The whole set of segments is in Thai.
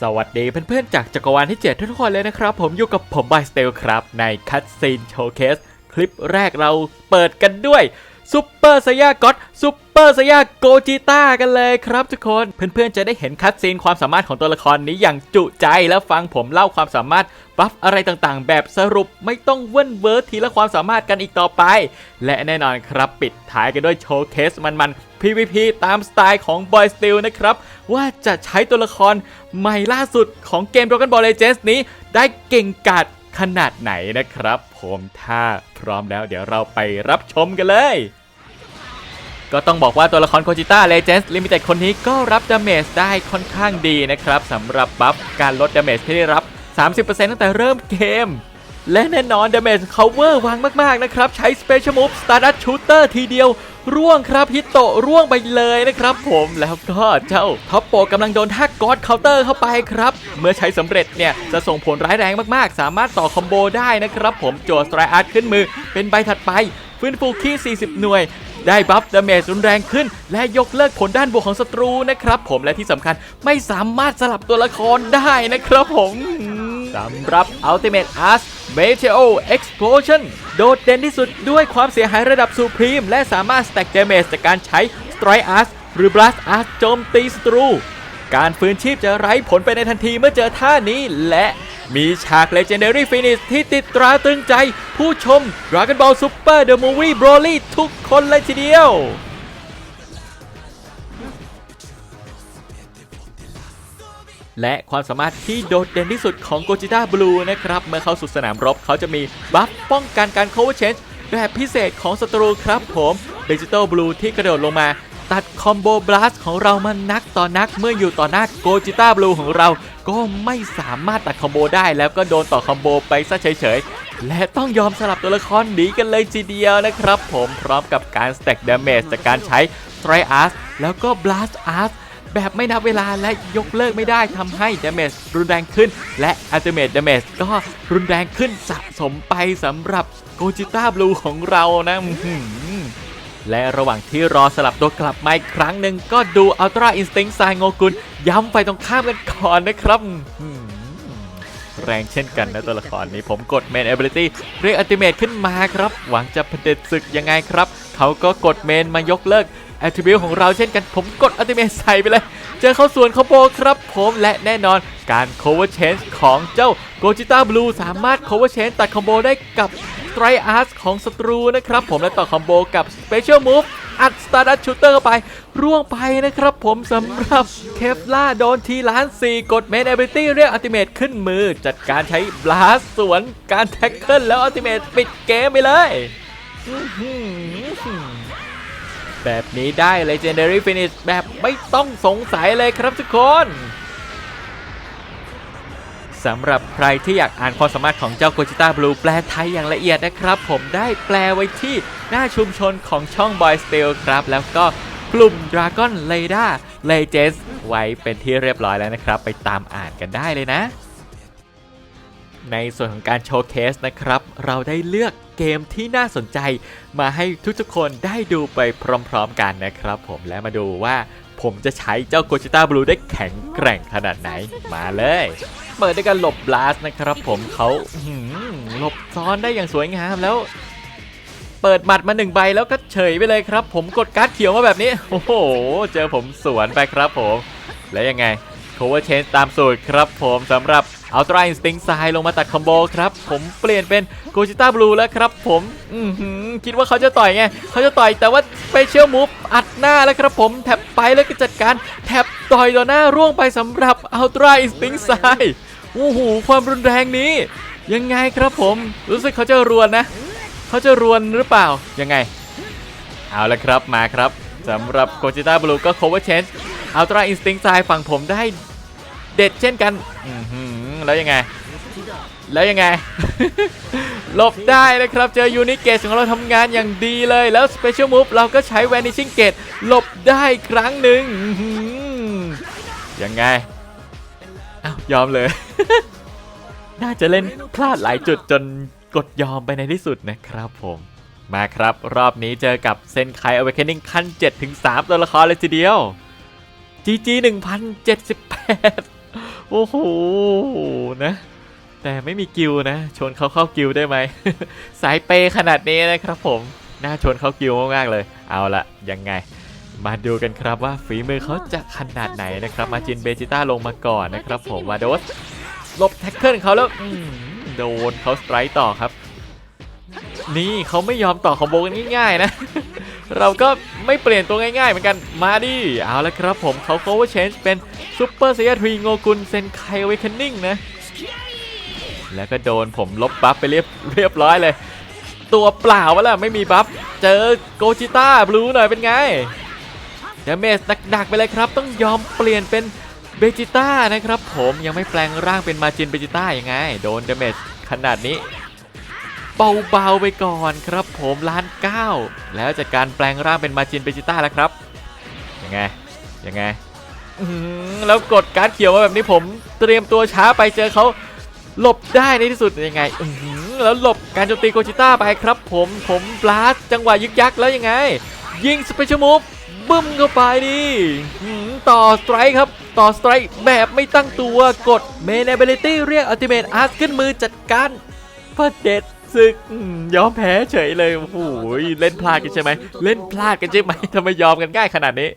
สวัสดีเพื่อนๆจากจักรวาลที่ 7 ทุกคนเลยนะครับ ผมอยู่กับผมบายสเตลครับ ในคัตซีนโชว์เคส คลิปแรกเราเปิดกันด้วย ซูเปอร์ไซยาก็อตซูเปอร์ไซยาโกจิต้ากันเลยครับทุกคน เพื่อนๆจะได้เห็นคัตซีนความสามารถของตัวละครนี้อย่างจุใจแล้วฟังผมเล่าความสามารถบัฟอะไรต่างๆ แบบสรุปไม่ต้องเว้นเวิร์ทีละความสามารถกันอีกต่อไป และแน่นอนครับปิดท้ายกันด้วยโชว์เคสมัน ๆ PVP ตามสไตล์ของ Boy Steel นะครับ ว่าจะใช้ตัวละครใหม่ล่าสุดของเกม Dragon Ball Legends นี้ ได้เก่งกาจขนาดไหนนะครับ ผมถ้าพร้อมแล้วเดี๋ยวเราไปรับชมกันเลย ก็ต้องบอกว่าตัวละครโคจิต้า Legends Limited คนนี้ก็รับดาเมจได้ค่อนข้างดีนะครับสำหรับบัฟการลดดาเมจที่ได้รับ 30%ตั้งแต่เริ่มเกม และแน่นอนดาเมจเขาเวอร์วังมาก ๆ นะครับ ใช้ Special Move Stardust Shooter ทีเดียว ร่วงครับฮิตโตะร่วงไปเลยนะครับผมแล้วก็เจ้าท็อปโปกำลังโดนท่ากอดเคาน์เตอร์เข้าไปครับ เมื่อใช้สำเร็จเนี่ย จะส่งผลร้ายแรงมากๆ สามารถต่อคอมโบได้นะครับผมโจสไตรอาร์ตขึ้นมือเป็นใบถัดไปฟื้นฟูคี40 หน่วย ได้บัฟดาเมจรุนแรงขึ้น และยกเลิกผลด้านบวกของศัตรูนะครับ ผมและที่สำคัญไม่สามารถสลับตัวละครได้นะครับผมสำหรับ Ultimate Arts Meteo Explosion โดดเด่นที่สุดด้วยความเสียหายระดับ Supreme และสามารถ stack damage จากการใช้ Strike Arts หรือ Blast Arts โจมตีศัตรู การฟื้นชีพจะไร้ผลไปในทันทีเมื่อเจอท่านี้และ มีฉาก Legendary Finish ที่ติดตราตึงใจ ผู้ชม Dragon Ball Super The Movie Broly ทุกคนเลยทีเดียวและความสามารถที่โดดเด่นที่สุดของ Gogeta Blue นะครับ เมื่อเข้าสู่สนามรบเขาจะมีบัฟป้องกันการ cover change แบบพิเศษของศัตรูครับผม Digital Blue ที่กระโดดลงมา ตัดคอมโบบลัสของเรามานักต่อนักเมื่ออยู่ต่อหน้า Gogeta Blue ของเรา ก็ไม่สามารถตัดคอมโบได้แล้วก็โดนต่อคอมโบไปซะเฉยๆ และต้องยอมสลับตัวละครหนีกันเลยทีเดียวนะครับ ผมพร้อมกับการ stack damage จากการใช้ Strike Art แล้วก็ Blast Art แบบไม่นับเวลาและยกเลิกไม่ได้ทำให้ damage รุนแรงขึ้น และ ultimate damage ก็รุนแรงขึ้นสะสมไปสำหรับ Gogeta Blue ของเรานะ และระหว่างที่รอสลับตัวกลับมาอีกครั้งหนึ่งก็ดู Ultra Instinct ซายโงกุลย้ำไปตรงข้ามกันก่อนนะครับแรงเช่นกันนะตัวละครนี้ผมกด Main Ability เรียก Ultimate ขึ้นมาครับ หวังจะเผด็จศึกยังไงครับ เขาก็กดเมนมายกเลิกแอตทริบิวของเราเช่นกันผมกดอัลติเมทใส่ไปเลย เจอเข้าส่วนคอมโบครับ ผมและแน่นอน การ cover change ของเจ้า Gogeta Blue สามารถ cover change ตัดคอมโบได้กับ Strike Art ของศัตรูนะครับผมและต่อคอมโบกับ Special Move อัด Stardust Shooter ไปร่วงไปนะครับผมสำหรับเคฟล่าโดนทีล้าน 4 กด Main Ability เรียก Ultimate ขึ้นมือ จัดการใช้ Blast สวนการ Tackle แล้ว Ultimate ปิดเกมไปเลย แบบนี้ได้ Legendary Finish แบบไม่ต้องสงสัยเลยครับทุกคน สำหรับใครที่อยากอ่านความสามารถของเจ้า Gogeta Blue แปลไทยอย่างละเอียดนะครับ ผมได้แปลไว้ที่หน้าชุมชนของช่อง Boy Steel ครับ แล้วก็กลุ่ม Dragon l a d a Legends ไว้เป็นที่เรียบร้อยแล้วนะครับ ไปตามอ่านกันได้เลยนะ ในส่วนของการโชว์เคสนะครับ เราได้เลือกเกมที่น่าสนใจมาให้ทุกๆคนได้ดูไปพร้อมๆกันนะครับ ผมและมาดูว่า ผมจะใช้เจ้าโกชิต้าบลูได้แข็งแกร่งขนาดไหนมาเลย เปิดด้วยการหลบบลาสนะครับผมเขาอื้อหือหลบซ้อนได้อย่างสวยงามแล้ว เปิดหมัดมาหนึ่งใบแล้วก็เฉยไปเลยครับ ผมกดการ์ดเขียวมาแบบนี้ โอ้โห เจอผมสวนไปครับผม แล้วยังไง cover change ตามสูตรครับผมสำหรับ Ultra Instinct ทรายลงมาตัดคอมโบครับผมเปลี่ยนเป็น Gogeta Blue แล้วครับผมอื้อหือคิดว่าเขาจะต่อยไงเขาจะต่อยแต่ว่า Special Move อัดหน้าแล้วครับผมแท็บไปแล้วก็จัดการแท็บต่อยต่อหน้าร่วงไปสำหรับ Ultra Instinct ทรายโอ้โหความรุนแรงนี้ ยังไงครับผม รู้สึกเขาจะรวนนะ เขาจะรวนหรือเปล่ายังไง เอาละครับมาครับสำหรับ Gogeta Blue ก็ Cover Change Ultra Instinct ทรายฝั่งผมได้เด็ดเช่นกันอื แล้วยังไง แล้วยังไง หลบได้นะครับ เจอยูนิเกตของเราทำงานอย่างดีเลย แล้ว Special Move เราก็ใช้ Vanishing Gate หลบได้ครั้งหนึ่งอื้อหือยังไงอ้าวยอมเลย น่าจะเล่นพลาดหลายจุดจนกดยอมไปในที่สุดนะครับผม มาครับ รอบนี้เจอกับเซนไค Awakening ขั้น7ถึง3ตัวละครเลยทีเดียว GG 1078 โอ้โหนะ แต่ไม่มีกิลนะ ชวนเขาเข้ากิลได้ไหม สายเปย์ขนาดนี้นะครับผมน่าชวนเข้ากิลมากๆเลย เอาละยังไง มาดูกันครับว่าฝีมือเขาจะขนาดไหนนะครับ มาจินเบจิต้าลงมาก่อนนะครับผมวาโดสลบแท็กเกิลเขาแล้วโดนเขาสไตร์ต่อครับ นี่เขาไม่ยอมต่อคอมโบกันง่ายๆนะ เราก็ไม่เปลี่ยนตัวง่ายๆ เหมือนกันมาดิเอาละครับผมเขา cover change เป็นซูเปอร์เซียทรีโงกุนเซนไคเวคันนิ่งนะ แล้วก็โดนผมลบบัฟไปเรียบเรียบร้อยเลย ตัวเปล่าวะล่ะไม่มีบัฟ เจอโกจิต้าบลูหน่อยเป็นไงเดเมจหนักๆไปเลยครับ ต้องยอมเปลี่ยนเป็นเบจิต้านะครับผมยังไม่แปลงร่างเป็นมาจินเบจิต้ายังไง โดนเดเมจขนาดนี้ เบาๆไปก่อนครับผมล้านเก้าแล้วจัดการแปลงร่างเป็นมาจินเบจิต้าแล้วครับยังไงยังไงแล้วกดการ์ดเขียวมาแบบนี้ผมเตรียมตัวช้าไปเจอเขาหลบได้ในที่สุดยังไงแล้วหลบการโจมตีโกจิต้าไปครับ ผมผมบลาสจังหวะยึกยักแล้วยังไง ยิงสเปเชียลมูฟบึ้มเข้าไปดิต่อสไตร์ครับ ต่อสไตร์แบบไม่ตั้งตัวกดเมนเบลิตี้เรียกอัลติเมทอาร์ขึ้นมือจัดการพระเด็ด ศึกอืมยอมแพ้เฉยเลยโอ้โหเล่นพลาดกันใช่ไหมเล่นพลาดกันใช่ไหมทำไมยอมกันง่ายขนาดนี้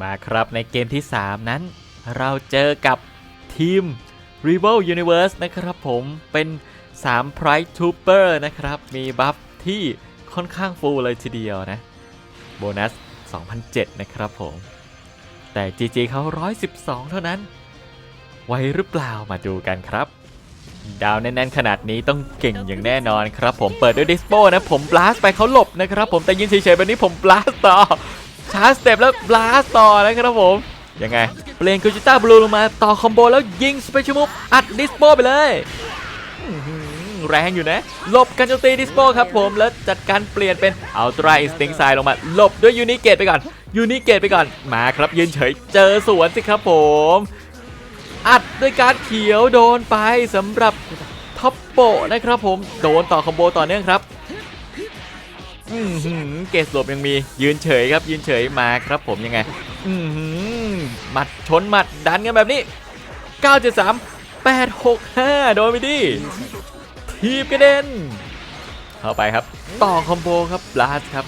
มาครับในเกมที่ 3 นั้น เราเจอกับทีม r e v o l Universe นะครับผมเป็น3 Price Trooper นะครับ มีบัฟที่ค่อนข้างฟูลเลยทีเดียวนะ โบนัส 2007 นะครับผม แต่ GG เขา 112 เท่านั้น ไวหรือเปล่ามาดูกันครับ ดาวแน่นๆขนาดนี้ต้องเก่งอย่างแน่นอนครับผมเปิดด้วยดิสโ o นะผมบลาสไปเขาหลบนะครับผมแต่ยินเฉยๆแบบนี้ผมบลาสต่อชาร์จสเต็ปแล้วบลาสต่อนะครับผมยังไงเปลี่ยนกูจิต้าบลูลงมาต่อคอมโบแล้วยิงสเปเชียลมูฟอัดดิสโ o ไปเลยแรงอยู่นะหลบกันโจตีดิสโ o ครับผมแล้วจัดการเปลี่ยนเป็นอัลตร้าอินสติ้งไซลงมาหลบด้วยยูนิเกตไปก่อนยูนิเกตไปก่อนมาครับยืนเฉยเจอสวนสิครับผม อัดด้วยการเขียวโดนไปสำหรับท็อปโปนะครับผมโดนต่อคอมโบต่อเนื่องครับอือหือเกสโลบยังมียืนเฉยครับยืนเฉยมาครับผมยังไงอือหือหมัดชนหมัดดันกันแบบนี้ 973 865 โดนไปดิทีบกระเด็นเข้าไปครับ ต่อคอมโบครับบลาสครับ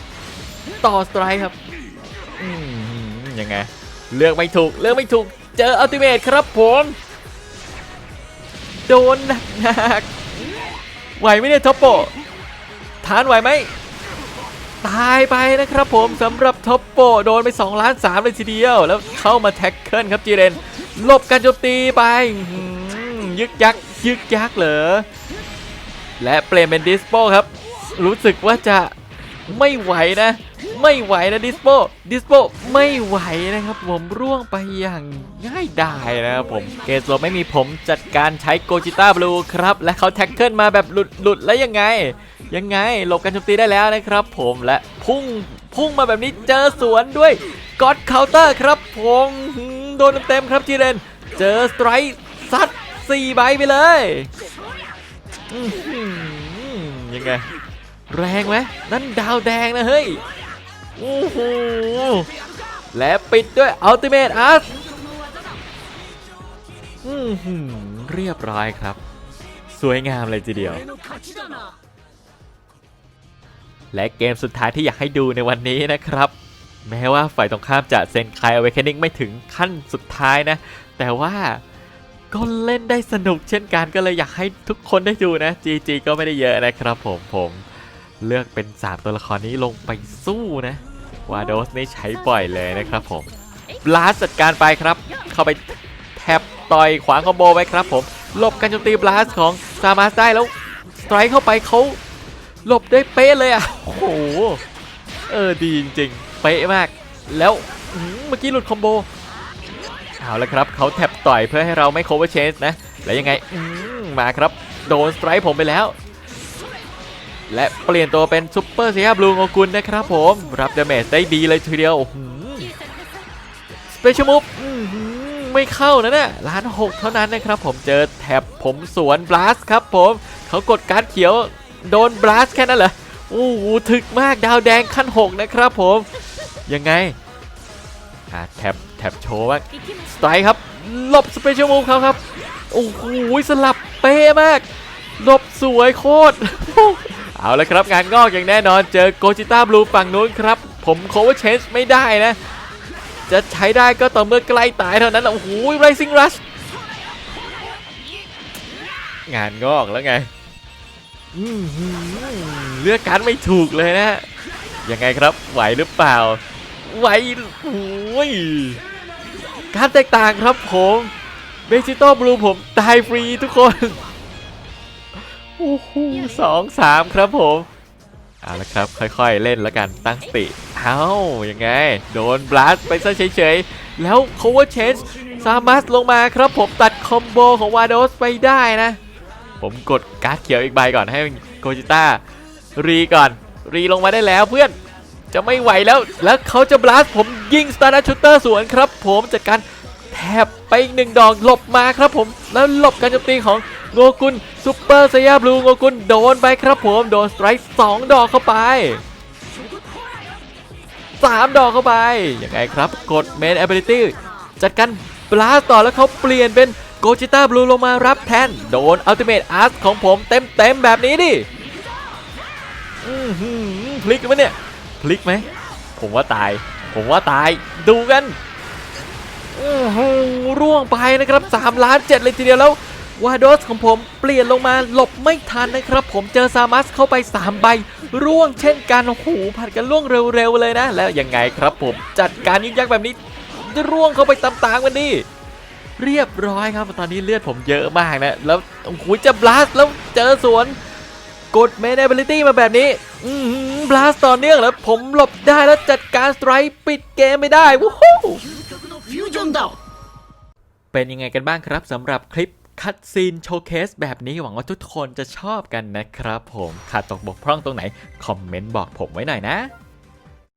ต่อสไตร์ครับอือหือยังไง เลือกไม่ถูก เลือกไม่ถูก เจออัลติเมทครับผม โดนหนักไหวไหมเนี่ยท็อปโปทานไหวไหมตายไปนะครับผมสำหรับท็อปโปโดนไป2ล้าน3เลยทีเดียว แล้วเข้ามาแท็กเกิลครับจีเรนหลบการโจมตีไปยึกยักยึกยักเหรอและเปลี่ยนเป็นดิสโปครับ รู้สึกว่าจะ ไม่ไหวนะ ไม่ไหวนะดิสโปดิสโปไม่ไหวนะครับ ผมร่วงไปอย่างง่ายดายนะครับผมเกสโลไม่มีผมจัดการใช้โกจิต้าบลูครับ และเขาแท็กเกิลมาแบบหลุดหลุดแล้วยังไง ยังไงหลบการโจมตีได้แล้วนะครับ ผมและพุ่งพุ่งมาแบบนี้เจอสวนด้วยก็อดเคาน์เตอร์ครับผมโดนเต็มๆครับจีเรนเจอสไตร์ซัด4ใบไปเลยยังไง แรงไหมนั่นดาวแดงนะเฮ้ยโอ้โหและปิดด้วยอัลติเม e อาร์ตเรียบร้อยครับ สวยงามเลยทีเดียว และเกมสุดท้ายที่อยากให้ดูในวันนี้นะครับ แม้ว่าฝ่ายตรงข้ามจะเซนคายอเวค n นิ่งไม่ถึงขั้นสุดท้ายนะ แต่ว่าก็เล่นได้สนุกเช่นกันก็เลยอยากให้ทุกคนได้ดูนะ GG ก็ไม่ได้เยอะนะครับผมผม เลือกเป็น 3 ตัวละครนี้ลงไปสู้นะวาโดสนี่ใช้บ่อยเลยนะครับผมบลาสจัดการไปครับ เข้าไปแท็บต่อยขวางคอมโบไว้ครับผมหลบการโจมตีบลาสของซามาสได้แล้วสไตร์เข้าไปเขาหลบได้เป๊ะเลยอะโอ้โหเออดีจริงๆเป๊ะมาก แล้วเมื่อกี้หลุดคอมโบเอาละครับเขาแท็บต่อยเพื่อให้เราไม่ cover change นะ แล้วยังไงมาครับ โดนสไตร์ผมไปแล้ว และเปลี่ยนตัวเป็นซุปเปอร์เซียบลูโงกุลนะครับผม รับดาเมจได้ดีเลยทีเดียวสเปเชียลมูฟไม่เข้านะเนี่ยล้านหกเท่านั้นนะครับผมเจอแท็บผมสวนบลัสครับผมเขากดการ์ดเขียวโดนบลัสแค่นั้นเหรอโอ้โหถึกมากดาวแดงขั้น 6 นะครับผม ยังไงอะแท็บแท็บโชว์บ้างสไตล์ครับหลบสเปเชียลมูฟเขาครับ โอ้โหสลับเป๊ะมากหลบสวยโคตร เอาละครับงานงอกอย่างแน่นอนเจอโกจิต้าบลูฝั่งนู้นครับ ผมโคเวอร์เชนจ์ไม่ได้นะ จะใช้ได้ก็ต่อเมื่อใกล้ตายเท่านั้นโอ้โหไรซิงรัชงานงอกแล้วไงเลือกการไม่ถูกเลยนะ ยังไงครับไหวหรือเปล่า ไหวโอ้ยการแตกต่างครับผมเบจิโต้บลูผมตายฟรีทุกคน โอ้โหสองสามครับผม เอาละครับ ค่อยๆเล่นแล้วกันตั้งสติ เอ้ายังไง โดนบลัสไปซะเฉยๆ แล้ว cover change ซามัสลงมาครับผมตัดคอมโบของวาโดสไปได้นะ ผมกดการ์ดเขียวอีกใบก่อนให้โกจิต้ารีก่อน รีลงมาได้แล้วเพื่อนจะไม่ไหวแล้ว แล้วเขาจะบลัสผมยิงสตาร์นัชชูเตอร์สวนครับ ผมจัดการแทบไปอีกหนึ่งดอกหลบมาครับผม แล้วหลบการโจมตีของ โงกุลซูเปอร์เซียบลูโงกุลโดนไปครับผมโดนสไตร์สองดอกเข้าไปสามดอกเข้าไป ยังไงครับ กดเมน ability จัดการบลัสต่อแล้วเขาเปลี่ยนเป็นโกจิต้าบลูลงมารับแทน โดนอัลติเม e อาร์ตของผมเต็มเต็มๆแบบนี้ดิอื้อหือพลิกไหมเนี่ย พลิกไหม ผมว่าตาย ผมว่าตาย ดูกัน โอ้โหร่วงไปนะครับ 3 ล้าน7เลยทีเดียวแล้ว วาโดสของผมเปลี่ยนลงมาหลบไม่ทันนะครับ ผมเจอซามัสเข้าไป 3 ใบ ร่วงเช่นกันหูผัดกันร่วงเร็วๆเลยนะ แล้วยังไงครับผมจัดการยิ่งยักแบบนี้ ร่วงเข้าไปต่างๆกันดิเรียบร้อยครับ ตอนนี้เลือดผมเยอะมากนะ แล้วโอ้โหจะบลัสแล้วเจอสวนกดเมนเอเบลิตี้มาแบบนี้อืมบลัสต่อเนื่องแล้วผมหลบได้แล้วจัดการสไตร์ปิดเกมไม่ได้วู้ฮู้เป็นยังไงกันบ้างครับสำหรับคลิป คัดซีนโชว์เคสแบบนี้หวังว่าทุกคนจะชอบกันนะครับผมขาดตกบกพร่องตรงไหน คอมเมนต์บอกผมไว้หน่อยนะ